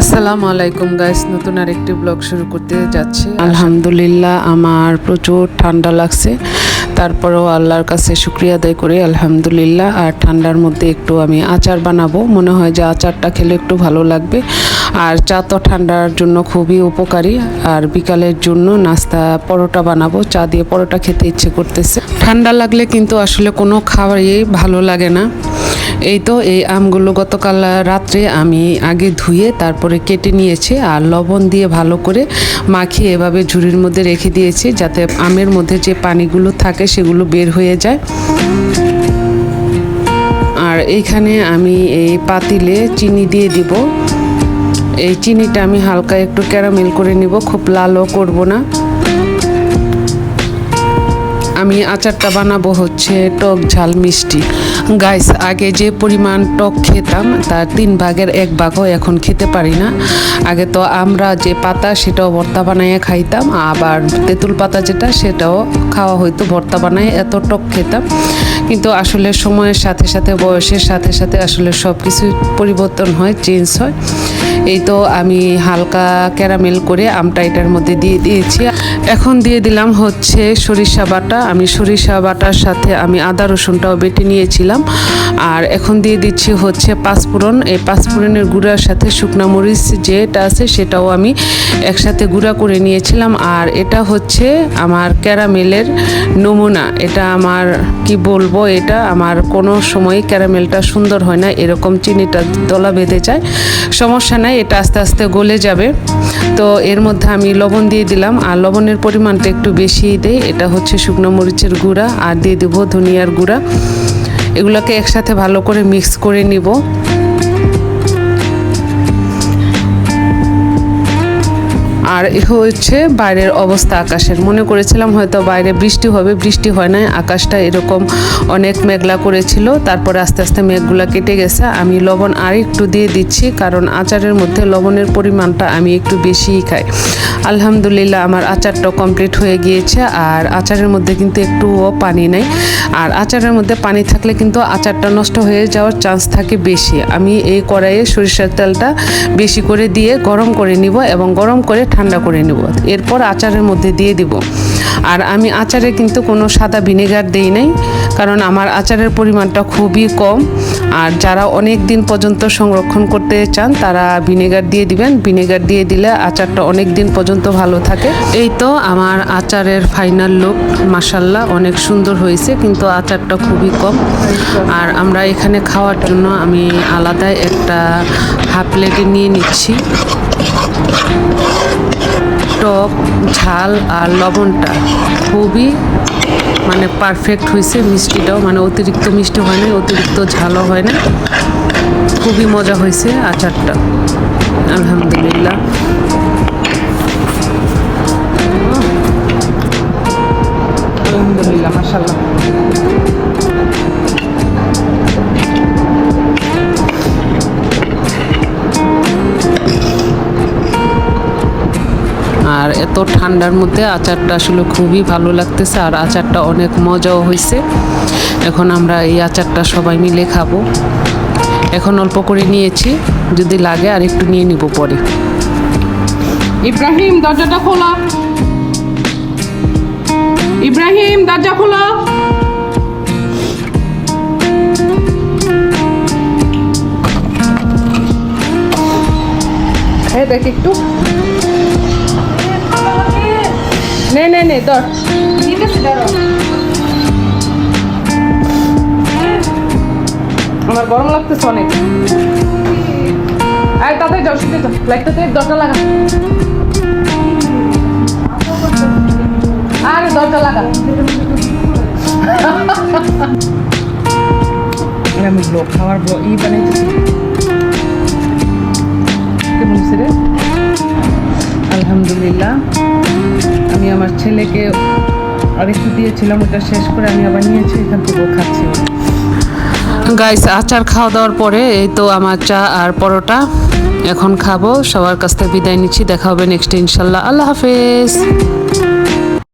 আসসালামু আলাইকুম গাইস নতুন আরেকটি ব্লগ শুরু করতে যাচ্ছি। আলহামদুলিল্লাহ, আমার প্রচুর ঠান্ডা লাগছে। তারপরেও আল্লাহর কাছে শুক্রিয়া আদায় করি, আলহামদুলিল্লাহ। আর ঠান্ডার মধ্যে একটু আমি আচার বানাবো। মনে হয় যে আচারটা খেলে একটু ভালো লাগবে। আর চা তো ঠান্ডার জন্য খুবই উপকারী। আর বিকালের জন্য নাস্তা, পরোটা বানাবো। চা দিয়ে পরোটা খেতে ইচ্ছে করতেছে। ঠান্ডা লাগলে কিন্তু আসলে কোনো খাবারই ভালো লাগে না। এই তো এই আমগুলো গতকাল রাত্রে আমি আগে ধুয়ে তারপরে কেটে নিয়েছি আর লবণ দিয়ে ভালো করে মাখিয়ে এভাবে ঝুড়ির মধ্যে রেখে দিয়েছি যাতে আমের মধ্যে যে পানিগুলো থাকে সেগুলো বের হয়ে যায়। আর এইখানে আমি এই পাতিলে চিনি দিয়ে দিব। এই চিনিটা আমি হালকা একটু ক্যারামেল করে নিব, খুব লালও করব না। আমি আচারটা বানাবো হচ্ছে টক ঝাল মিষ্টি। গাইস আগে যে পরিমাণ টক খেতাম, তার তিন ভাগের এক ভাগও এখন খেতে পারি না। আগে তো আমরা যে পাতা, সেটাও ভর্তা বানাইয়ে খাইতাম, আবার তেঁতুল পাতা যেটা, সেটাও খাওয়া হইতো, ভর্তা বানায় এত টক খেতাম। কিন্তু আসলে সময়ের সাথে সাথে, বয়সের সাথে সাথে আসলে সব কিছু পরিবর্তন হয় চেঞ্জ হয়। এই তো আমি হালকা ক্যারামেল করে আমটা এটার মধ্যে দিয়ে দিয়েছি। এখন দিয়ে দিলাম হচ্ছে সরিষা বাটা। আমি সরিষা বাটার সাথে আমি আদা রসুনটাও বেটে নিয়েছিলাম। আর এখন দিয়ে দিচ্ছি হচ্ছে পাঁচফোড়ন। এই পাঁচফোড়নের গুঁড়ার সাথে শুকনা মরিচ যেটা আছে সেটাও আমি একসাথে গুঁড়া করে নিয়েছিলাম। আর এটা হচ্ছে আমার ক্যারামেলের নমুনা। এটা আমার, কি বলব, এটা আমার কোনো সময় ক্যারামেলটা সুন্দর হয় না। এরকম চিনিটা দলা বেঁধে যায়। সমস্যা নাই। এটা আস্তে আস্তে গলে যাবে। তো এর মধ্যে আমি লবণ দিয়ে দিলাম। আর লবণের পরিমাণটা একটু বেশিই দেয় এটা হচ্ছে শুকনো মরিচের গুঁড়া। আর দিয়ে দেবো ধনিয়ার গুঁড়া। এগুলোকে একসাথে ভালো করে মিক্স করে নিব। আর হচ্ছে বাইরের অবস্থা আকাশের। মনে করেছিলাম হয়তো বাইরে বৃষ্টি হবে, বৃষ্টি হয় নাই। আকাশটা এরকম অনেক মেঘলা করেছিল। তারপরে আস্তে আস্তে মেঘগুলো কেটে গেছে। আমি লবণ আর একটু দিয়ে দিচ্ছি, কারণ আচারের মধ্যে লবণের পরিমাণটা আমি একটু বেশিই খাই। আলহামদুলিল্লাহ আমার আচারটা কমপ্লিট হয়ে গিয়েছে আর আচারের মধ্যে কিন্তু একটুও পানি নাই। আর আচারের মধ্যে পানি থাকলে কিন্তু আচারটা নষ্ট হয়ে যাওয়ার চান্স থাকে বেশি। আমি এই কড়াইয়ে সরিষার তেলটা বেশি করে দিয়ে গরম করে নিব এবং গরম করে ঠান্ডা করে নেব। এরপর আচারের মধ্যে দিয়ে দিব। আর আমি আচারে কিন্তু কোনো সাদা ভিনেগার দেই নাই। কারণ আমার আচারের পরিমাণটা খুবই কম। আর যারা অনেক দিন পর্যন্ত সংরক্ষণ করতে চান, তারা ভিনেগার দিয়ে দিবেন। ভিনেগার দিয়ে দিলে আচারটা অনেক দিন পর্যন্ত ভালো থাকে। এই তো আমার আচারের ফাইনাল লুক মাসাল্লাহ অনেক সুন্দর হয়েছে, কিন্তু আচারটা খুবই কম। আর আমরা এখানে খাওয়ার জন্য আমি আলাদা একটা হাফ প্লেটে নিয়ে নিচ্ছি। টক ঝাল আর লবণটা খুবই মানে পারফেক্ট হয়েছে, মিষ্টিটাও মানে অতিরিক্ত মিষ্টি হয় না অতিরিক্ত ঝালও হয় না খুবই মজা হয়েছে আচারটা। আলহামদুলিল্লাহ। এত ঠান্ডার মধ্যে আচারটা আসলে খুবই ভালো লাগতেছে আর আচারটা অনেক মজাও হয়েছে এখন আমরা এই আচারটা সবাই মিলে খাব। এখন অল্প করে নিয়েছি, যদি লাগে আর একটু নিয়ে নিব পরে। ইব্রাহিম, দরজাটা খোলা। ইব্রাহিম, দরজা খোলা। হ্যাঁ দেখ একটু। নে নে, ধর। ঠিক আছে, ধরো। আমার গরম লাগতেছে অনেক। আর তাতে যাও শীতে যাও লাইটটাতে দরজা লাগা। আরে, দরজা লাগা। আমি ব্লগ খাওয়ার ব্লগ, ই বানাইতেছি। কেমন রে? আলহামদুলিল্লাহ। আমি আমার ছেলেকে আরেকটু দিয়েছিলাম, ওটা শেষ করে আমি আবার নিয়েছি, এখান থেকে খাচ্ছি গাইস আচার খাওয়া দাওয়ার পরে এই তো আমার চা আর পরোটা। এখন খাব, সবার কাছ থেকে বিদায় নিচ্ছি, দেখা হবে নেক্সট ইনশাল্লাহ। আল্লাহ হাফেজ।